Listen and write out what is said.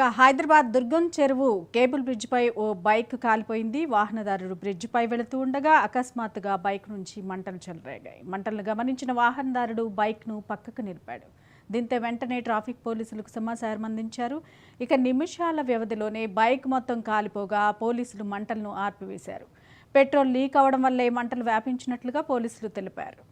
ఇక హైదరాబాద్ దుర్గం చెరువు కేబుల్ బ్రిడ్జిపై ఓ బైక్ కాలిపోయింది. వాహనదారుడు బ్రిడ్జిపై వెళుతూ ఉండగా అకస్మాత్తుగా బైక్ నుంచి మంటలు చెలరేగాయి. మంటలను గమనించిన వాహనదారుడు బైక్ను పక్కకు నిలిపాడు. దీంతో వెంటనే ట్రాఫిక్ పోలీసులకు సమాచారం అందించారు. ఇక నిమిషాల వ్యవధిలోనే బైక్ మొత్తం కాలిపోగా పోలీసులు మంటలను ఆర్పివేశారు. పెట్రోల్ లీక్ అవడం వల్లే మంటలు వ్యాపించినట్లుగా పోలీసులు తెలిపారు.